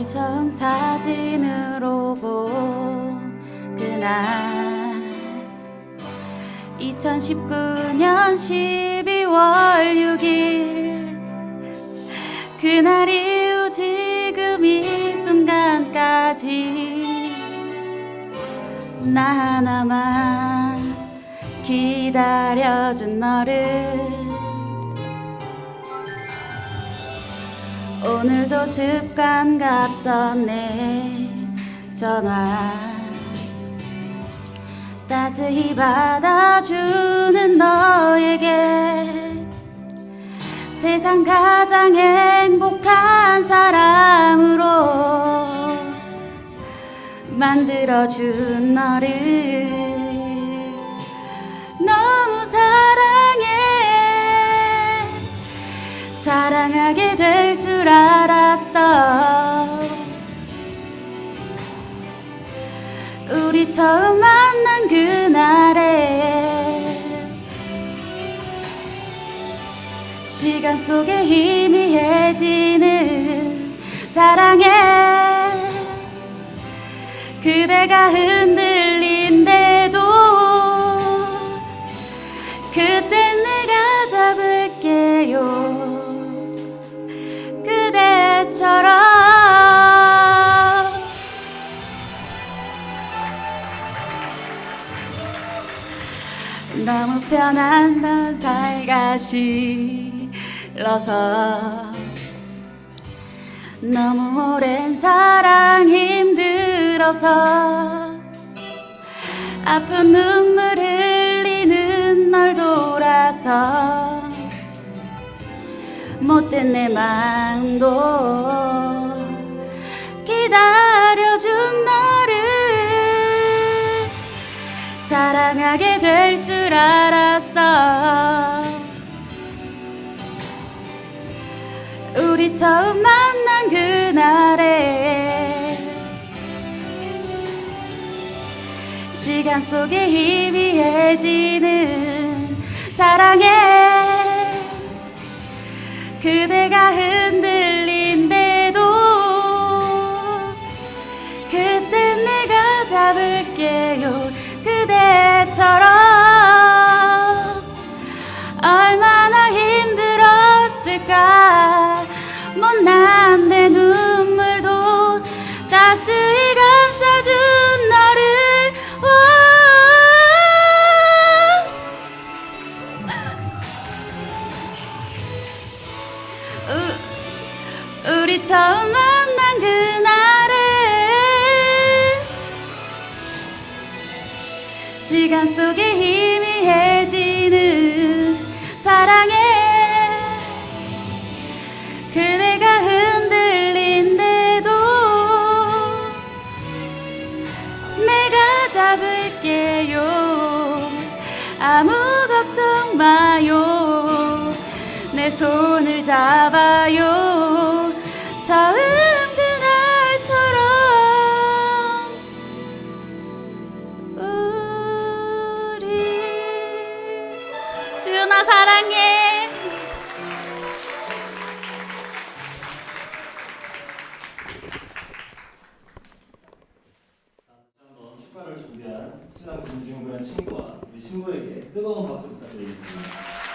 널 처음 사진으로 본 그날. 2019년 12월 6일. 그날 이후 지금 이 순간까지 나 하나만 기다려준 너를 오늘도 습관 같던 내 전화. 따스히 받아주는 너에게 세상 가장 행복한 사람으로 만들어준 너를 너무 사랑 우리 처음 만난 그날에 시간 속에 희미해지는 사랑에 그대가 흔들 너무 편한 넌 사이가 싫어서 너무 오랜 사랑 힘들어서 아픈 눈물 흘리는 널 돌아서 못된 내 마음도 사랑하게 될 줄 알았어. 우리 처음 만난 그날에 시간 속에 희미해지는 사랑에 그대가 흔들 우, 우리 처음 만난 그날에 시간 속에 희미해지는 사랑에 그대가 흔들린대도 내가 잡을게요. 아무 걱정 마요. 내 손을 잡아요 사랑해 한번 축하를 준비한 신랑 군의 친구와 우리 신부에게 뜨거운 박수 부탁드리겠습니다.